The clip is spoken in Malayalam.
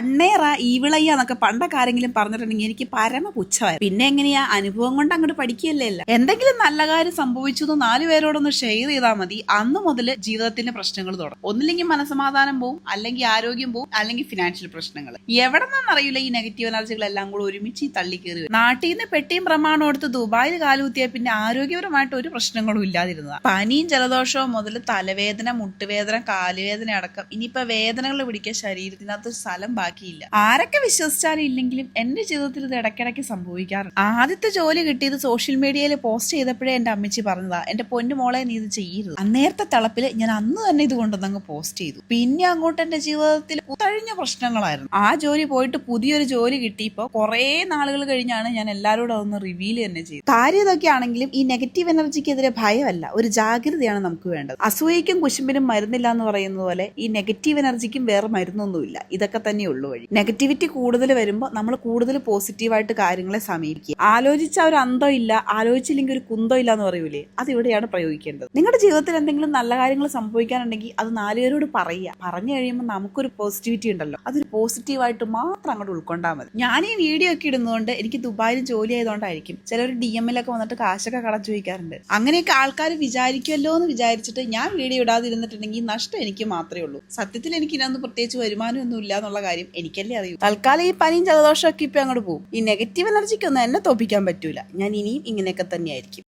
കണ്ണേറ ഈവിളയ്യ എന്നൊക്കെ പണ്ടൊക്കെ ആരെങ്കിലും പറഞ്ഞിട്ടുണ്ടെങ്കിൽ എനിക്ക് പരമ പുച്ഛമായി പിന്നെ എങ്ങനെയാ? അനുഭവം കൊണ്ട് അങ്ങോട്ട് പഠിക്കുകയല്ലേ അല്ല. എന്തെങ്കിലും നല്ല കാര്യം സംഭവിച്ചു എന്ന് നാല് പേരോടൊന്ന് ഷെയർ ചെയ്താൽ മതി. അന്ന് മുതൽ ജീവിതത്തിന്റെ പ്രശ്നങ്ങൾ തുടങ്ങും. ഒന്നില്ലെങ്കിൽ മനസമാധാനം പോവും അല്ലെങ്കിൽ ആരോഗ്യം പോവും അല്ലെങ്കിൽ ഫിനാൻഷ്യൽ പ്രശ്നങ്ങൾ. എവിടെ നിന്നറിയില്ല ഈ നെഗറ്റീവ് എനർജികളെല്ലാം കൂടെ ഒരുമിച്ച് തള്ളി കയറി. നാട്ടിൽ നിന്ന് പെട്ടിയും പ്രമാണം എടുത്ത് ദുബായിൽ കാലുകുത്തിയ പിന്നെ ആരോഗ്യപരമായിട്ട് ഒരു പ്രശ്നങ്ങളും ഇല്ലാതിരുന്നത്. പനിയും ജലദോഷവും മുതൽ തലവേദന മുട്ടുവേദന കാലുവേദന അടക്കം. ഇനിയിപ്പോ വേദനകൾ പിടിക്കാൻ ശരീരത്തിനകത്ത് സ്ഥലം ബാക്കിയില്ല ആരൊക്കെ വിശ്വസിച്ചാലും ഇല്ലെങ്കിലും എന്റെ ജീവിതത്തിൽ ഇത് ഇടയ്ക്കിടയ്ക്ക് സംഭവിക്കാറുണ്ട്. ആദ്യത്തെ ജോലി കിട്ടിയത് സോഷ്യൽ മീഡിയയിൽ പോസ്റ്റ് ചെയ്തപ്പോഴേ എന്റെ അമ്മച്ചി പറഞ്ഞതാ എന്റെ പൊന്നു മോളെ നീ ഇത് ചെയ്യരുത്. അന്നേരത്തെ തളപ്പിൽ ഞാൻ അന്ന് തന്നെ ഇത് കൊണ്ടുവന്നങ്ങ് പോസ്റ്റ് ചെയ്തു. പിന്നെ അങ്ങോട്ട് എന്റെ ജീവിതത്തിൽ കഴിഞ്ഞ പ്രശ്നങ്ങളായിരുന്നു. ആ ജോലി പോയിട്ട് പുതിയൊരു ജോലി കിട്ടിയപ്പോ കുറേ നാളുകൾ കഴിഞ്ഞാണ് ഞാൻ എല്ലാവരോടും അതൊന്ന് റിവീൽ തന്നെ ചെയ്തത്. കാര്യതൊക്കെ ആണെങ്കിലും ഈ നെഗറ്റീവ് എനർജിക്കെതിരെ ഭയമല്ല ഒരു ജാഗ്രതയാണ് നമുക്ക് വേണ്ടത്. അസൂയയ്ക്കും കുശുമ്പിനും മരുന്നില്ല എന്ന് പറയുന്നത് പോലെ ഈ നെഗറ്റീവ് എനർജിക്കും വേറെ മരുന്നൊന്നുമില്ല. ഇതൊക്കെ തന്നെ ഉള്ളു വഴി. നെഗറ്റിവിറ്റി കൂടുതൽ വരുമ്പോൾ നമ്മൾ കൂടുതൽ പോസിറ്റീവായിട്ട് കാര്യങ്ങളെ സമീപിക്കുക. ആലോചിച്ച ഒരു അന്തം ഇല്ല ആലോചിച്ചില്ലെങ്കിൽ ഒരു കുന്തോ ഇല്ല എന്ന് പറയൂലേ? അത് ഇവിടെയാണ് പ്രയോഗിക്കേണ്ടത്. നിങ്ങളുടെ ജീവിതത്തിൽ എന്തെങ്കിലും നല്ല കാര്യങ്ങൾ സംഭവിക്കാനുണ്ടെങ്കിൽ അത് നാലുപേരോട് പറയുക. പറഞ്ഞു കഴിയുമ്പോൾ നമുക്കൊരു പോസിറ്റിവിറ്റി ഉണ്ടല്ലോ. അതൊരു പോസിറ്റീവായിട്ട് മാത്രം അങ്ങോട്ട് ഉൾക്കൊണ്ടാൽ മതി. ഞാൻ ഈ വീഡിയോ ഒക്കെ ഇടുന്നതുകൊണ്ട് എനിക്ക് ദുബായിൽ ജോലി ആയതുകൊണ്ടായിരിക്കും. ചിലർ ഡി എമ്മിലൊക്കെ വന്നിട്ട് കാശൊക്കെ കടം ചോദിക്കാറുണ്ട്. അങ്ങനെയൊക്കെ ആൾക്കാർ വിചാരിക്കുമല്ലോ എന്ന് വിചാരിച്ചിട്ട് ഞാൻ വീഡിയോ ഇടാതിരുന്നിട്ടുണ്ടെങ്കിൽ നഷ്ടം എനിക്ക് മാത്രമേ ഉള്ളൂ. സത്യത്തിൽ എനിക്ക് ഇതിനൊന്നും പ്രത്യേകിച്ച് വരുമാനമൊന്നും ഇല്ല എന്നുള്ള കാര്യം എനിക്കല്ലേ അറിയൂ തൽക്കാലം ഈ പനിയും ജലദോഷമൊക്കെ ഇപ്പൊ അങ്ങോട്ട് പോകും. ഈ നെഗറ്റീവ് എനർജിക്കൊന്നും എന്നെ തോപ്പിക്കാൻ പറ്റൂല. ഞാൻ ഇനിയും ഇങ്ങനെയൊക്കെ തന്നെയായിരിക്കും.